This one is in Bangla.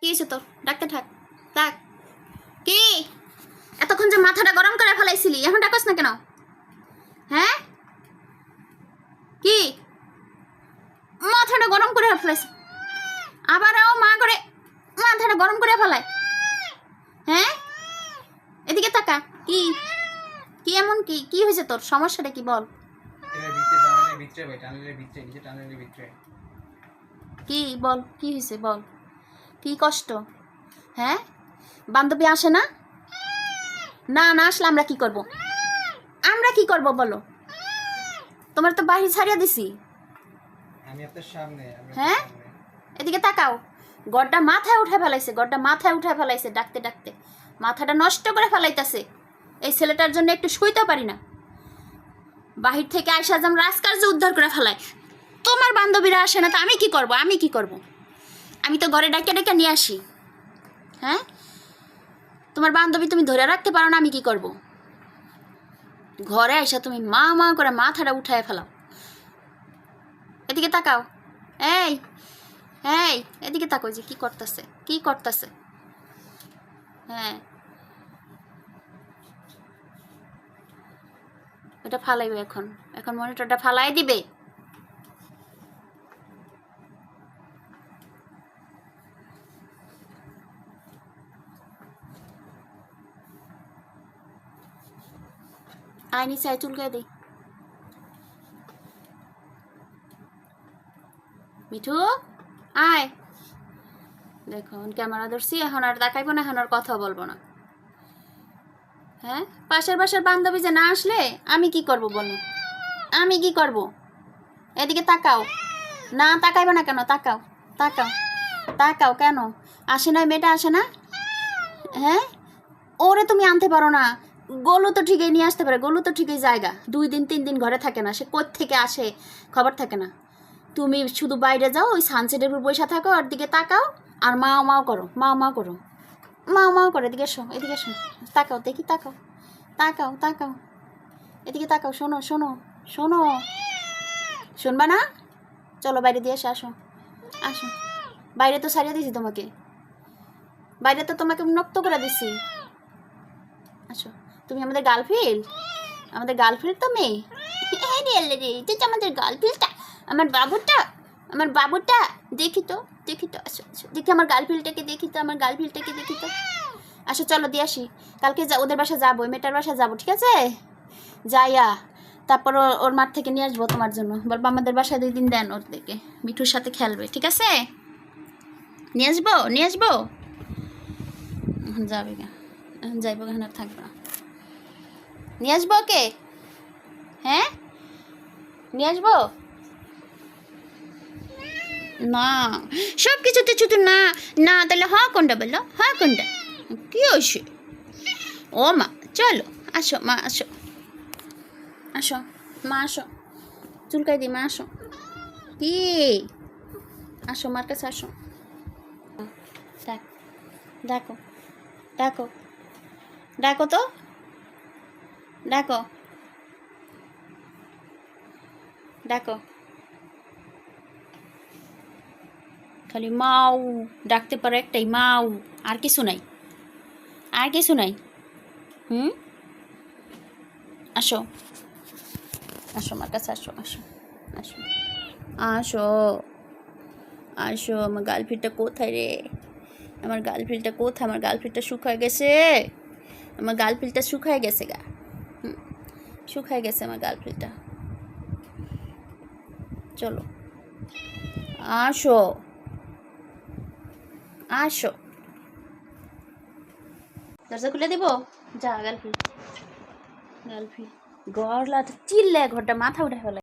কি হয়েছে তোর? ডাকতে থাক। ডাক কি? এতক্ষণ যে মাথাটা গরম করে ফেলাইছিলি এখন ডাকস না কেন? হ্যাঁ? কি? মাথাটা গরম করে ফেলাইছি আবারও মা করে মাথাটা গরম করে ফেলায়। হ্যাঁ? এদিকে তাকা কি? কি এমন কি? কি হয়েছে তোর? সমস্যাটা কি বল। কি? বল কি হয়েছে বল। কি কষ্ট? হ্যাঁ? বান্ধবী আসে না? না না আসলে আমরা কি করব? আমরা কি করব বলো? তোমার তো বাহির ছাড়িয়ে দিছি। আমি আপনার সামনে হ্যাঁ? এদিকে তাকাও। গড়টা মাথায় উঠে ফেলাইছে গড়টা মাথায় উঠে ফেলাইছে ডাকতে ডাকতে। মাথাটা নষ্ট করে ফেলাইতেছে। এই ছেলেটার জন্য একটু শুইতেও পারি না। বাহির থেকে আইসা যেমন রাজকার্য উদ্ধার করে ফেলায় তোমার বান্ধবীরা আসে না তো আমি কি করব? আমি কি করব? আমি তো ঘরে ডাকে ডেকে নিয়ে আসি। হ্যাঁ? তোমার বান্ধবী তুমি ধরে রাখতে পারো না, আমি কি করব? ঘরে আইসা তুমি মা মা করে মাথাটা উঠায় ফেলাও। এদিকে তাকাও। এই এই, এদিকে তাকো যে কি করতেছে কি করতেছে? হ্যাঁ। এটা ফালাইবে এখন। এখন মনিটরটা ফালাই দিবে। আইনি চাই চুলকায় দেই মিঠু? আয়। দেখো ক্যামেরা ধরছি, এখন আর দেখাইবো না, এখন আর কথা বলব না। হ্যাঁ? পাশের পাশের বান্ধবী যে না আসলে, আমি কি করব বলো আমি কি করব? এদিকে তাকাও। না, তাকাইবো না কেন? তাকাও তাকাও তাকাও কেন? আসে না, মেয়েটা আসে না? হ্যাঁ? ওরে তুমি আনতে পারো না। গোলু তো ঠিকই নিয়ে আসতে পারে, গোলু তো ঠিকই জায়গা। দুই দিন, তিন দিন ঘরে থাকে না, সে থেকে আসে খবর থাকে না। তুমি শুধু বাইরে যাও, ওই সানসেটের উপর বসে থাকো, আর দিকে তাকাও, আর মাও মাও করো, মাও মাও করো। মাও মাও করো, এদিকে এসো এদিকে এসো। তাকাও, দেখি তাকাও তাকাও তাকাও। এদিকে তাকাও, শোনো শোনো শোনো। শুনবা না? চলো বাইরে দিয়ে এসে আসো আসো। বাইরে তো সারিয়ে দিয়েছি তোমাকে। বাইরে তো তোমাকে মুক্ত করে দিছি। আসো। তুমি আমাদের গার্লফ্রেন্ড আমাদের গার্লফ্রেন্ড তো মেয়ে? রে রে তো আমাদের গার্লফ্রেন্ডটা আমার বাবুটা আমার বাবুটা, দেখি তো দেখি তো, আসো আসো, দেখি আমার গার্লফ্রেন্ডটাকে দেখি তো, আমার গার্লফ্রেন্ডটাকে দেখি তো। আসো, চলো, দিয়ে আসি। কালকে যা, ওদের বাসা যাব মেয়েটার বাসা যাব, ঠিক আছে? যাইয়া তারপর ওর মাঠ থেকে নিয়ে আসব তোমার জন্য। বলব আমাদের বাসায় দুই দিন দেন ওর থেকে মিঠুর সাথে খেলবে, ঠিক আছে? নিয়ে আসব নিয়ে আসব? যাবে গা, যাইবো আর থাকবে। না নিয়ে আসব ওকে? হ্যাঁ? নিয়ে আসব? না। সব কিছুতে শুধু না না, তাহলে হ কোনটা বলল হ কোনটা? কি হয়েছে? ও মা, চলো, আসো, মা, আসো। আসো, মা, আসো। চুলকাই দি, মা, আসো। কি? আসো, মার কাছে আসো। ডাক ডাকো ডাকো ডাকো তো। ডাকো। ডাকো। খালি মাউ, ডাকতে পারো একটাই, মাউ। আর কিছু নাই। আর কিছু নাই। হুম? আসো। আসো আমার কাছে, আসো আসো আসো। আসো। আসো, আমার গার্লফ্রেন্ডটা কোথায় রে? আমার গার্লফ্রেন্ডটা কোথায়? আমার গার্লফ্রেন্ডটা শুকায় গেছে? আমার গার্লফ্রেন্ডটা শুকায় গেছে গা। শুকায় গেছে আমার গার্লফ্রেন্ডটা। চলো। আসো। আসো। দরজা খুলে দেবো? যা, গার্লফ্রেন্ড। গার্লফ্রেন্ড। গড়লা চিল্লে ঘরটা, মাথা উঠে ফেলে।